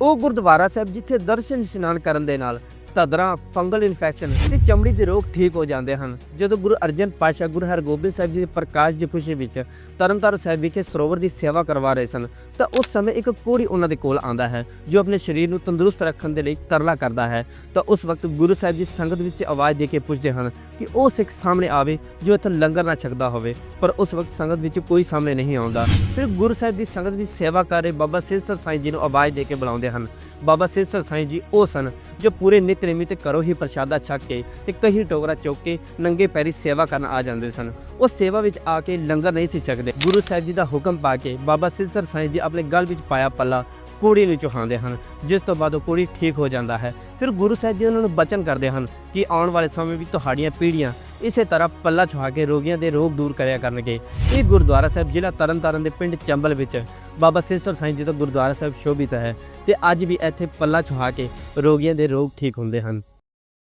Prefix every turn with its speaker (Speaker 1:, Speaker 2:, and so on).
Speaker 1: ਉਹ ਗੁਰਦੁਆਰਾ ਸਾਹਿਬ ਜਿੱਥੇ ਦਰਸ਼ਨ ਇਸ਼ਨਾਨ ਕਰਨ ਦੇ ਨਾਲ ਧਦਰਾ ਫੰਗਲ ਇਨਫੈਕਸ਼ਨ ਤੇ ਚਮੜੀ ਦੇ ਰੋਗ ਠੀਕ ਹੋ ਜਾਂਦੇ ਹਨ। ਜਦੋਂ ਗੁਰੂ ਅਰਜਨ ਪਾਸ਼ਾ ਗੁਰੂ ਹਰਗੋਬਿੰਦ ਸਾਹਿਬ ਜੀ ਦੇ ਪ੍ਰਕਾਸ਼ ਦੀ ਖੁਸ਼ੀ ਵਿੱਚ ਤਰਨਤਾਰਨ ਸਾਹਿਬ ਵਿਖੇ ਸਰੋਵਰ ਦੀ ਸੇਵਾ ਕਰਵਾ ਰਹੇ ਸਨ, ਤਾਂ ਉਸ ਸਮੇਂ ਇੱਕ ਕੋੜੀ ਉਹਨਾਂ ਦੇ ਕੋਲ ਆਂਦਾ ਹੈ, ਜੋ ਆਪਣੇ ਸਰੀਰ ਨੂੰ ਤੰਦਰੁਸਤ ਰੱਖਣ ਦੇ ਲਈ ਤਰਲਾ ਕਰਦਾ ਹੈ। ਤਾਂ ਉਸ ਵਕਤ ਗੁਰੂ ਸਾਹਿਬ ਜੀ ਸੰਗਤ ਵਿੱਚ ਆਵਾਜ਼ ਦੇ ਕੇ ਪੁੱਛਦੇ ਹਨ ਕਿ ਉਹ ਸਿੱਖ ਸਾਹਮਣੇ ਆਵੇ ਜੋ ਇੱਥੇ ਲੰਗਰ ਨਾ ਛਕਦਾ ਹੋਵੇ, ਪਰ ਉਸ ਵਕਤ ਸੰਗਤ ਵਿੱਚ ਕੋਈ ਸਾਹਮਣੇ ਨਹੀਂ ਆਉਂਦਾ। ਫਿਰ ਗੁਰੂ ਸਾਹਿਬ ਦੀ ਸੰਗਤ ਵਿੱਚ ਸੇਵਾ ਕਰ ਰਹੇ ਬਾਬਾ ਸਿਰਸਰ ਸਾਈਂ ਜੀ ਨੂੰ ਆਵਾਜ਼ ਦੇ ਕੇ ਬੁਲਾਉਂਦੇ ਹਨ। ਬਾਬਾ ਸਿਰਸਰ ਸਾਈਂ ਜੀ ਉਹ ਸਨ ਜੋ ਪੂਰੇ ਨਿਤ ਨਿਯਮਿਤ ਕਰੋ ਹੀ ਪ੍ਰਸ਼ਾਦਾ ਛਕ ਕੇ ਤੇ ਕਹੀ ਟੋਕਰਾ ਚੁੱਕ ਕੇ ਨੰਗੇ ਪੈਰੀ ਸੇਵਾ ਕਰਨ ਆ ਜਾਂਦੇ ਸਨ। ਉਹ ਸੇਵਾ ਵਿੱਚ ਆ ਕੇ ਲੰਗਰ ਨਹੀਂ ਸੀ ਛਕਦੇ। ਗੁਰੂ ਸਾਹਿਬ ਜੀ ਦਾ ਹੁਕਮ ਪਾ ਕੇ ਬਾਬਾ ਸਿਰਸਰ ਸਾਈਂ ਜੀ ਆਪਣੇ ਗਲ ਵਿੱਚ ਪਾਇਆ ਪੱਲਾ ਕੁੜੀ ਨੂੰ ਚੁਹਾਉਂਦੇ ਹਨ। ਜਿਸ ਤੋਂ ਬਾਅਦ ਉਹ ਕੁੜੀ ਠੀਕ ਹੋ ਜਾਂਦਾ ਹੈ। ਫਿਰ ਗੁਰੂ ਸਾਹਿਬ ਜੀ ਉਹਨਾਂ ਨੂੰ ਬਚਨ ਕਰਦੇ ਹਨ ਕਿ ਆਉਣ ਵਾਲੇ ਸਮੇਂ ਵਿੱਚ ਤੁਹਾਡੀਆਂ ਪੀੜ੍ਹੀਆਂ ਇਸੇ ਤਰ੍ਹਾਂ ਪੱਲਾ ਛੁਹਾ ਕੇ ਰੋਗੀਆਂ ਦੇ ਰੋਗ ਦੂਰ ਕਰਿਆ ਕਰਨਗੇ। ਇਹ ਗੁਰਦੁਆਰਾ ਸਾਹਿਬ ਜ਼ਿਲ੍ਹਾ ਤਰਨਤਾਰਨ ਦੇ ਪਿੰਡ ਚੰਬਲ ਵਿੱਚ ਬਾਬਾ ਸਿਰਸਰ ਸਾਈਂ ਜੀ ਦਾ ਗੁਰਦੁਆਰਾ ਸਾਹਿਬ ਸ਼ੋਭਿਤ ਹੈ ਤੇ ਅੱਜ ਵੀ ਇੱਥੇ ਪੱਲਾ ਛੁਹਾ ਕੇ ਰੋਗੀਆਂ ਦੇ ਰੋਗ ਠੀਕ ਹੁੰਦੇ ਹਨ।